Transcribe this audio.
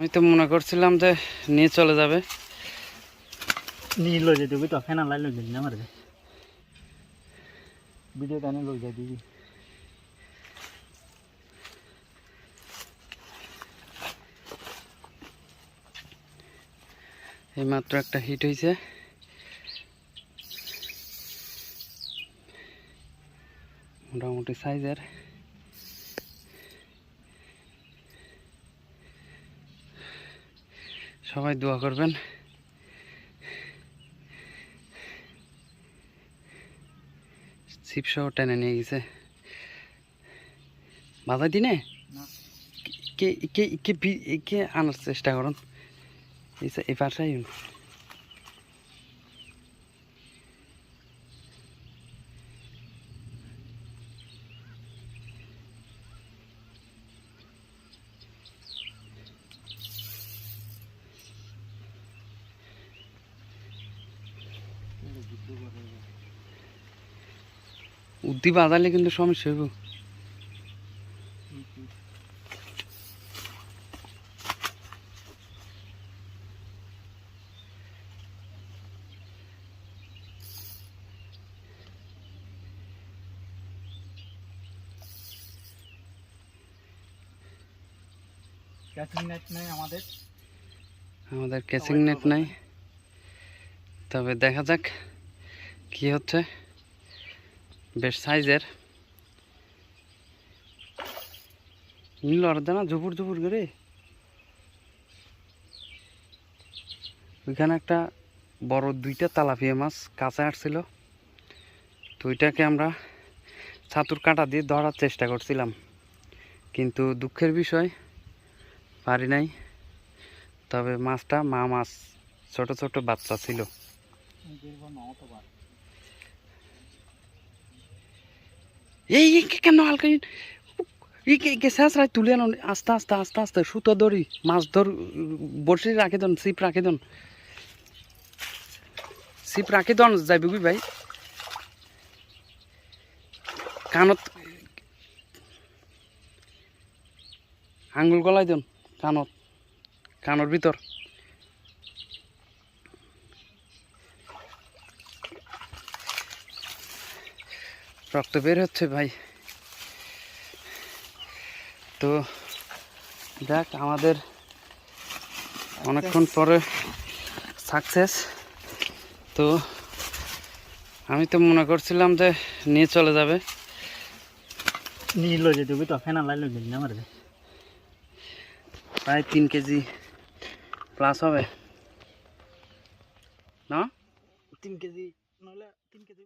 আমি তো মনে করছিলাম যে নিয়ে চলে যাবে। নি লই যাই দিবি তো ফেনা লাই যাই না আমার ভিডিও টানে লই যাই দিবি। এইমাত্র একটা হিট হয়েছে মোটামুটি সাইজের সবাই দোয়া করবেন। ছিপসহ টেনে নিয়ে গেছে। বাধা দিনে। কে কে কে আনার চেষ্টা করুন। এই পাশাই উদ্দি বাজালে কিন্তু সমস্যা হইব। আমাদের? আমাদের ক্যাচিং নেট নাই। তবে দেখা যাক। কি হচ্ছে? বেশ সাইজের। অর্ধা না, ঝুপুর ঝুপুর করে? ওইখানে একটা বড় দুইটা তালাপিয়া মাছ কাছে আসছিল। তো ওইটাকে আমরা ছাতুর কাঁটা দিয়ে ধরার চেষ্টা করছিলাম। কিন্তু দুঃখের বিষয়, পারি নাই। তবে মাছটা মা মাছ, ছোট ছোট বাচ্চা ছিল। এই কেন হালকা রায় তুলে আনো। আস্তে আস্তে আস্তে আস্তে, সুতো ধরি, মাছ ধর, বড়শি রাখে দন সিপ রাখে দন। সিপ রাখে দন, যাইবে কি ভাই? কানত, আঙুল গলাই দন, কানত কানোর ভিতর রক্ত বের হচ্ছে ভাই। তো দেখ আমাদের অনেকক্ষণ পরে সাকসেস তো আমি তো মনে করছিলাম যে নিয়ে চলে যাবে। নি লই যাই দিবি তো ফেনা লাই লই না আমার প্রায় তিন কেজি প্লাস হবে। না? তিন কেজি নইলে তিন কেজি